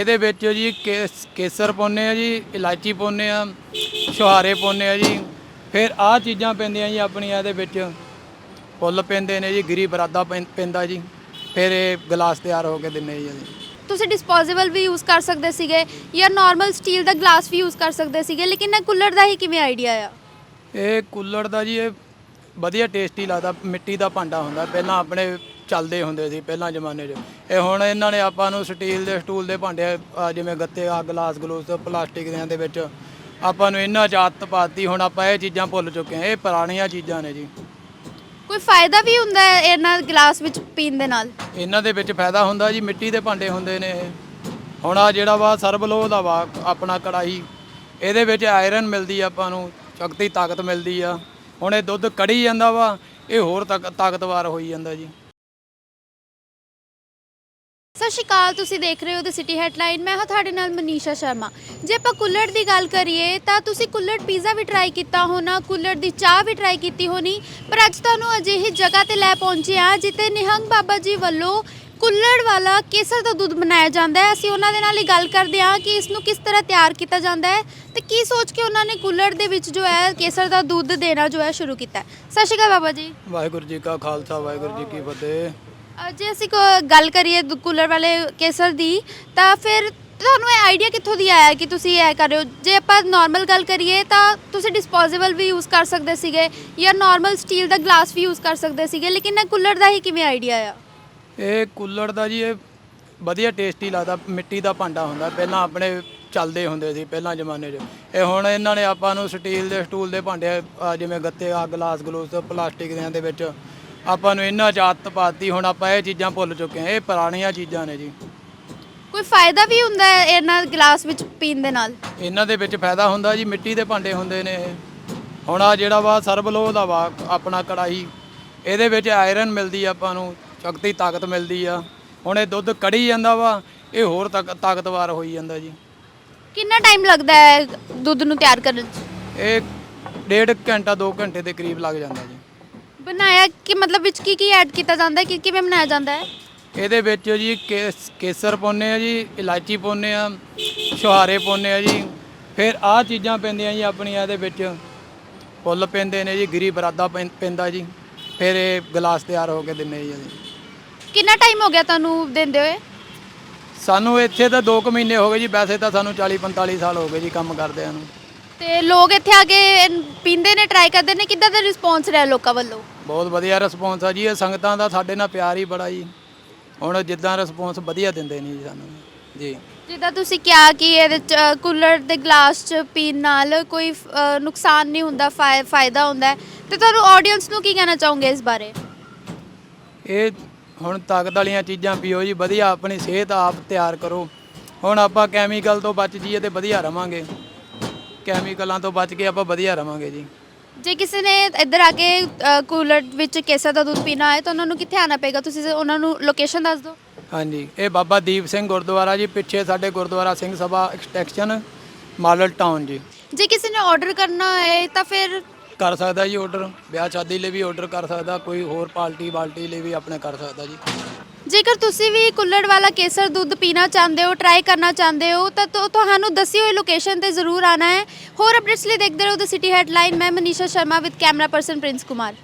ਇਹਦੇ ਵਿੱਚ ਜੀ ਕੇਸ- ਕੇਸਰ ਪਾਉਂਦੇ ਆ ਜੀ ਇਲਾਚੀ ਪਾਉਂਦੇ ਆ ਛੁਹਾਰੇ ਪਾਉਂਦੇ ਆ ਜੀ। ਫਿਰ ਆਹ ਚੀਜ਼ਾਂ ਪੈਂਦੀਆਂ ਜੀ ਆਪਣੀਆਂ ਇਹਦੇ ਵਿੱਚ। ਫੁੱਲ ਪੈਂਦੇ ਨੇ ਜੀ ਗਿਰੀ ਬਰਾਦਾ ਪੈਂ- ਪੈਂਦਾ ਜੀ। ਫਿਰ ਇਹ ਗਲਾਸ ਤਿਆਰ ਹੋ ਕੇ ਦਿੰਨੇ ਜੀ ਅਸੀਂ। ਤੁਸੀਂ ਡਿਸਪੋਜ਼ੇਬਲ ਵੀ ਯੂਜ਼ ਕਰ ਸਕਦੇ ਸੀਗੇ ਜਾਂ ਨਾਰਮਲ ਸਟੀਲ ਦਾ ਗਲਾਸ ਵੀ ਯੂਜ਼ ਕਰ ਸਕਦੇ ਸੀਗੇ ਲੇਕਿਨ ਇਹ ਕੂਲਰ ਦਾ ਹੀ ਕਿਵੇਂ ਆਈਡੀਆ ਆ? ਇਹ ਕੁੱਲੜ ਦਾ ਜੀ ਇਹ ਵਧੀਆ ਟੇਸਟੀ ਲੱਗਦਾ ਮਿੱਟੀ ਦਾ ਭਾਂਡਾ ਹੁੰਦਾ। ਪਹਿਲਾਂ ਆਪਣੇ ਚੱਲਦੇ ਹੁੰਦੇ ਸੀ ਪਹਿਲਾਂ ਜ਼ਮਾਨੇ 'ਚ। ਇਹ ਹੁਣ ਇਹਨਾਂ ਨੇ ਆਪਾਂ ਨੂੰ ਸਟੀਲ ਦੇ ਸਟੂਲ ਦੇ ਭਾਂਡੇ ਆਹ ਜਿਵੇਂ ਗੱਤੇ ਆ ਗਲਾਸ ਗਲੂਸ ਪਲਾਸਟਿਕ ਦੇ ਦੇ ਵਿੱਚ ਆਪਾਂ ਨੂੰ ਇਹਨਾਂ 'ਚ ਆਦਤ ਪਾਤੀ ਹੁਣ ਆਪਾਂ ਇਹ ਚੀਜ਼ਾਂ ਭੁੱਲ ਚੁੱਕੇ ਹਾਂ। ਇਹ ਪੁਰਾਣੀਆਂ ਚੀਜ਼ਾਂ ਨੇ ਜੀ। ਕੋਈ ਫਾਇਦਾ ਵੀ ਹੁੰਦਾ ਹੈ ਇਹਨਾਂ ਗਲਾਸ ਵਿੱਚ ਪੀਣ ਦੇ ਨਾਲ? ਇਹਨਾਂ ਦੇ ਵਿੱਚ ਫਾਇਦਾ ਹੁੰਦਾ ਜੀ ਮਿੱਟੀ ਦੇ ਭਾਂਡੇ ਹੁੰਦੇ ਨੇ ਇਹ। ਹੁਣ ਆ ਜਿਹੜਾ ਵਾ ਸਰਬਲੋਹ ਦਾ ਵਾ ਆਪਣਾ ਕੜਾਈ ਇਹਦੇ ਵਿੱਚ ਆਇਰਨ ਮਿਲਦੀ ਆ ਆਪਾਂ ਨੂੰ ਸ਼ਕਤੀ ਤਾਕਤ ਮਿਲਦੀ ਆ। ਹੁਣ ਇਹ ਦੁੱਧ ਕੜੀ ਜਾਂਦਾ ਵਾ ਇਹ ਹੋਰ ਤਾਕ- ਤਾਕਤਵਰ ਹੋਈ ਜਾਂਦਾ ਜੀ। ਸਤਿ ਸ਼੍ਰੀ ਅਕਾਲ, ਤੁਸੀਂ ਦੇਖ ਰਹੇ ਹੋ ਦ ਸਿਟੀ ਹੈਡਲਾਈਨ ਮੈਂ ਹਾਂ ਤੁਹਾਡੇ ਨਾਲ ਮਨੀਸ਼ਾ ਸ਼ਰਮਾ। ਜੇ ਆਪਾਂ ਕੁੱਲੜ ਦੀ ਗੱਲ ਕਰੀਏ, ਤਾਂ ਤੁਸੀਂ ਕੁੱਲੜ ਪੀਜ਼ਾ ਵੀ ਟਰਾਈ ਕੀਤਾ ਹੋਣਾ, ਕੁੱਲੜ ਦੀ ਚਾਹ ਵੀ ਟਰਾਈ ਕੀਤੀ ਹੋਣੀ, ਪਰ ਅੱਜ ਤੁਹਾਨੂੰ ਅਜਿਹੀ ਜਗ੍ਹਾ ਤੇ ਲੈ ਪਹੁੰਚੇ ਹਾਂ, ਜਿੱਥੇ ਨਿਹੰਗ ਬਾਬਾ ਜੀ ਵੱਲੋਂ ਕੁੱਲੜ ਵਾਲਾ ਕੇਸਰ ਦਾ ਦੁੱਧ ਬਣਾਇਆ ਜਾਂਦਾ ਹੈ। ਅਸੀਂ ਉਹਨਾਂ ਦੇ ਨਾਲ ਹੀ ਗੱਲ ਕਰਦੇ ਹਾਂ ਕਿ ਇਸ ਨੂੰ ਕਿਸ ਤਰ੍ਹਾਂ ਤਿਆਰ ਕੀਤਾ ਜਾਂਦਾ ਹੈ ਤੇ ਕੀ ਸੋਚ ਕੇ ਉਹਨਾਂ ਨੇ ਕੁੱਲੜ ਦੇ ਵਿੱਚ ਜੋ ਹੈ, ਕੇਸਰ ਦਾ ਦੁੱਧ ਦੇਣਾ ਜੋ ਹੈ, ਸ਼ੁਰੂ ਕੀਤਾ ਹੈ। ਸਤਿ ਸ਼੍ਰੀ ਅਕਾਲ ਬਾਬਾ ਜੀ। ਵਾਹਿਗੁਰੂ ਜੀ ਕਾ ਖਾਲਸਾ, ਵਾਹਿਗੁਰੂ ਜੀ ਕੀ ਫਤਿਹ। ਜੇ ਅਸੀਂ ਕੋ- ਗੱਲ ਕਰੀਏ ਦੁ- ਕੂਲਰ ਵਾਲੇ ਕੇਸਰ ਦੀ, ਤਾਂ ਫਿਰ ਤੁਹਾਨੂੰ ਇਹ ਆਈਡੀਆ ਕਿੱਥੋਂ ਦੀ ਆਇਆ ਕਿ ਤੁਸੀਂ ਇਹ ਕਰ ਰਹੇ ਹੋ? ਜੇ ਆਪਾਂ ਨਾਰਮਲ ਗੱਲ ਕਰੀਏ, ਤਾਂ ਤੁਸੀਂ ਡਿਸਪੋਜ਼ੇਬਲ ਵੀ ਯੂਜ਼ ਕਰ ਸਕਦੇ ਸੀਗੇ ਜਾਂ ਨਾਰਮਲ ਸਟੀਲ ਦਾ ਗਲਾਸ ਵੀ ਯੂਜ਼ ਕਰ ਸਕਦੇ ਸੀਗੇ, ਲੇਕਿਨ ਇਹ ਕੂਲਰ ਦਾ ਹੀ ਕਿਵੇਂ ਆਈਡੀਆ ਆ? ਇਹ ਕੁੱਲੜ ਦਾ ਜੀ, ਇਹ ਵਧੀਆ ਟੇਸਟੀ ਲੱਗਦਾ, ਮਿੱਟੀ ਦਾ ਭਾਂਡਾ ਹੁੰਦਾ। ਪਹਿਲਾਂ ਆਪਣੇ ਚੱਲਦੇ ਹੁੰਦੇ ਸੀ, ਪਹਿਲਾਂ ਜ਼ਮਾਨੇ 'ਚ। ਇਹ ਹੁਣ ਇਹਨਾਂ ਨੇ ਆਪਾਂ ਨੂੰ ਸਟੀਲ ਦੇ ਸਟੂਲ ਦੇ ਭਾਂਡੇ ਆਹ ਜਿਵੇਂ ਗੱਤੇ ਆ ਗਲਾਸ ਗਲੂਸ ਪਲਾਸਟਿਕ ਦੇ ਦੇ ਵਿੱਚ ਆਪਾਂ ਨੂੰ ਇਹਨਾਂ 'ਚ ਆਦਤ ਪਾਤੀ ਹੁਣ ਆਪਾਂ ਇਹ ਚੀਜ਼ਾਂ ਭੁੱਲ ਚੁੱਕੇ ਹਾਂ ਇਹ ਪੁਰਾਣੀਆਂ ਚੀਜ਼ਾਂ ਨੇ ਜੀ। ਕੋਈ ਫਾਇਦਾ ਵੀ ਹੁੰਦਾ ਹੈ ਇਹਨਾਂ ਗਲਾਸ ਵਿੱਚ ਪੀਣ ਦੇ ਨਾਲ? ਇਹਨਾਂ ਦੇ ਵਿੱਚ ਫਾਇਦਾ ਹੁੰਦਾ ਜੀ ਮਿੱਟੀ ਦੇ ਭਾਂਡੇ ਹੁੰਦੇ ਨੇ ਇਹ। ਹੁਣ ਆ ਜਿਹੜਾ ਵਾ ਸਰਬਲੋਹ ਦਾ ਵਾ ਆਪਣਾ ਕੜਾਈ ਇਹਦੇ ਵਿੱਚ ਆਇਰਨ ਮਿਲਦੀ ਆ ਆਪਾਂ ਨੂੰ ਸ਼ਕਤੀ ਤਾਕਤ ਮਿਲਦੀ ਆ। ਹੁਣ ਇਹ ਦੁੱਧ ਕੜੀ ਜਾਂਦਾ ਵਾ ਇਹ ਹੋਰ ਤਾਕ- ਤਾਕਤਵਰ ਹੋਈ ਜਾਂਦਾ ਜੀ। ਕਿੰਨਾ ਟਾਈਮ ਲੱਗਦਾ ਹੈ ਦੁੱਧ ਨੂੰ ਤਿਆਰ ਕਰਨ 'ਚ? ਇਹ ਡੇਢ ਘੰਟਾ 2 ਘੰਟੇ ਦੇ ਕਰੀਬ ਲੱਗ ਜਾਂਦਾ ਜੀ। ਬਣਾਇਆ ਕਿ ਮਤਲਬ ਵਿੱਚ ਕੀ ਕੀ ਐਡ ਕੀਤਾ ਜਾਂਦਾ ਹੈ ਕਿ ਕਿਵੇਂ ਬਣਾਇਆ ਜਾਂਦਾ ਹੈ? ਇਹਦੇ ਵਿੱਚ ਜੀ ਕੇਸ- ਕੇਸਰ ਪਾਉਂਦੇ ਆ ਜੀ ਇਲਾਚੀ ਪਾਉਂਦੇ ਆ ਛੁਹਾਰੇ ਪਾਉਂਦੇ ਆ ਜੀ ਫਿਰ ਆਹ ਚੀਜ਼ਾਂ ਪੈਂਦੀਆਂ ਜੀ ਆਪਣੀਆਂ ਇਹਦੇ ਵਿੱਚ। ਫੁੱਲ ਪੈਂਦੇ ਨੇ ਜੀ ਗਿਰੀ ਬਰਾਦਾ ਪੈਂ- ਪੈਂਦਾ ਜੀ ਫਿਰ ਇਹ ਗਲਾਸ ਤਿਆਰ ਹੋ ਕੇ ਦਿੰਨੇ ਜੀ ਅਸੀਂ। ਕਿੰਨਾ ਟਾਈਮ ਹੋ ਗਿਆ ਤੁਹਾਨੂੰ ਦਿੰਦੇ ਹੋਏ? ਸਾਨੂੰ ਇੱਥੇ ਤਾਂ 2 ਕੁ ਮਹੀਨੇ ਹੋ ਗਏ ਜੀ ਵੈਸੇ ਤਾਂ ਸਾਨੂੰ 40 45 ਸਾਲ ਹੋ ਗਏ ਜੀ ਕੰਮ ਕਰਦਿਆਂ ਨੂੰ। ਤੇ ਲੋਕ ਇੱਥੇ ਆ ਕੇ ਪੀਂਦੇ ਨੇ ਟਰਾਈ ਕਰਦੇ ਨੇ। ਕਿੱਦਾਂ ਦਾ ਰਿਸਪੌਂਸ ਰਿਹਾ ਲੋਕਾਂ ਵੱਲੋਂ? ਬਹੁਤ ਵਧੀਆ ਰਿਸਪੌਂਸ ਆ ਜੀ। ਇਹ ਸੰਗਤਾਂ ਦਾ ਸਾਡੇ ਨਾਲ ਪਿਆਰ ਹੀ ਬੜਾ ਜੀ। ਹੁਣ ਜਿੱਦਾਂ ਰਿਸਪੌਂਸ ਵਧੀਆ ਦਿੰਦੇ ਨੇ ਜੀ ਸਾਨੂੰ। ਜੀ। ਜਿੱਦਾਂ ਤੁਸੀਂ ਕਿਹਾ ਕਿ ਇਹਦੇ ਚ ਕੂਲਰ ਦੇ ਗਲਾਸ ਚ ਪੀਣ ਨਾਲ ਕੋਈ ਅ, ਨੁਕਸਾਨ ਨਹੀਂ ਹੁੰਦਾ ਫਾਇ- ਫਾਇਦਾ ਹੁੰਦਾ ਹੈ। ਤੇ ਤੁਹਾਨੂੰ ਆਡੀਅנס ਨੂੰ ਕੀ ਕਹਿਣਾ ਚਾਹੋਗੇ ਇਸ ਬਾਰੇ? ਇਹ ਹੁਣ ਤਾਕਤ ਵਾਲੀਆਂ ਚੀਜ਼ਾਂ ਪੀਓ ਜੀ। ਵਧੀਆ ਆਪਣੀ ਸਿਹਤ ਆਪ ਤਿਆਰ ਕਰੋ। ਹੁਣ ਆਪਾਂ ਕੈਮੀਕਲ ਤੋਂ ਬਚ ਜੀਏ ਤੇ ਵਧੀਆ ਰਵਾਂਗੇ। ਕੈਮੀਕਲਾਂ ਤੋਂ ਬਚ ਕੇ ਆਪਾਂ ਵਧੀਆ ਰਵਾਂਗੇ ਜੀ। ਜੇ ਕਿਸੇ ਨੇ ਇੱਧਰ ਆ ਕੇ ਅ, ਕੂਲਰ ਵਿੱਚ ਕੇਸਰ ਦਾ ਦੁੱਧ ਪੀਣਾ ਹੈ ਤਾਂ ਉਹਨਾਂ ਨੂੰ ਕਿੱਥੇ ਆਣਾ ਪਏਗਾ? ਤੁਸੀਂ ਉਹਨਾਂ ਨੂੰ ਲੋਕੇਸ਼ਨ ਦੱਸ ਦਿਓ। ਹਾਂਜੀ ਇਹ ਬਾਬਾ ਦੀਪ ਸਿੰਘ ਗੁਰਦੁਆਰਾ ਜੀ ਪਿੱਛੇ ਸਾਡੇ Gurdwara Singh Sabha extension model town ji. ਜੇ ਕਿਸੇ ਨੇ ਆਰਡਰ ਕਰਨਾ ਹੈ ਤਾਂ ਫਿਰ ਕਰ ਸਕਦਾ ਜੀ ਆਰਡਰ ਵਿਆਹ ਸ਼ਾਦੀ ਲਈ ਵੀ ਆਰਡਰ ਕਰ ਸਕਦਾ ਕੋਈ ਹੋਰ ਪਾਰਟੀ ਬਾਲਟੀ ਲਈ ਵੀ ਆਪਣੇ ਕਰ ਸਕਦਾ ਜੀ। ਜੇਕਰ ਤੁਸੀਂ ਵੀ ਕੁੱਲੜ ਵਾਲਾ ਕੇਸਰ ਦੁੱਧ ਪੀਣਾ ਚਾਹੁੰਦੇ ਹੋ ਟਰਾਈ ਕਰਨਾ ਚਾਹੁੰਦੇ ਹੋ, ਤਾਂ ਤੁ- ਤੁਹਾਨੂੰ ਦੱਸੀ ਹੋਈ ਲੋਕੇਸ਼ਨ ਤੇ ਜ਼ਰੂਰ ਆਣਾ ਹੈ। ਹੋਰ ਅਪਡੇਟਸ ਲਈ ਦੇਖਦੇ ਰਹੋ ਦ ਸਿਟੀ ਹੈਡਲਾਈਨ ਮੈਂ Manisha Sharma with camera person Prince Kumar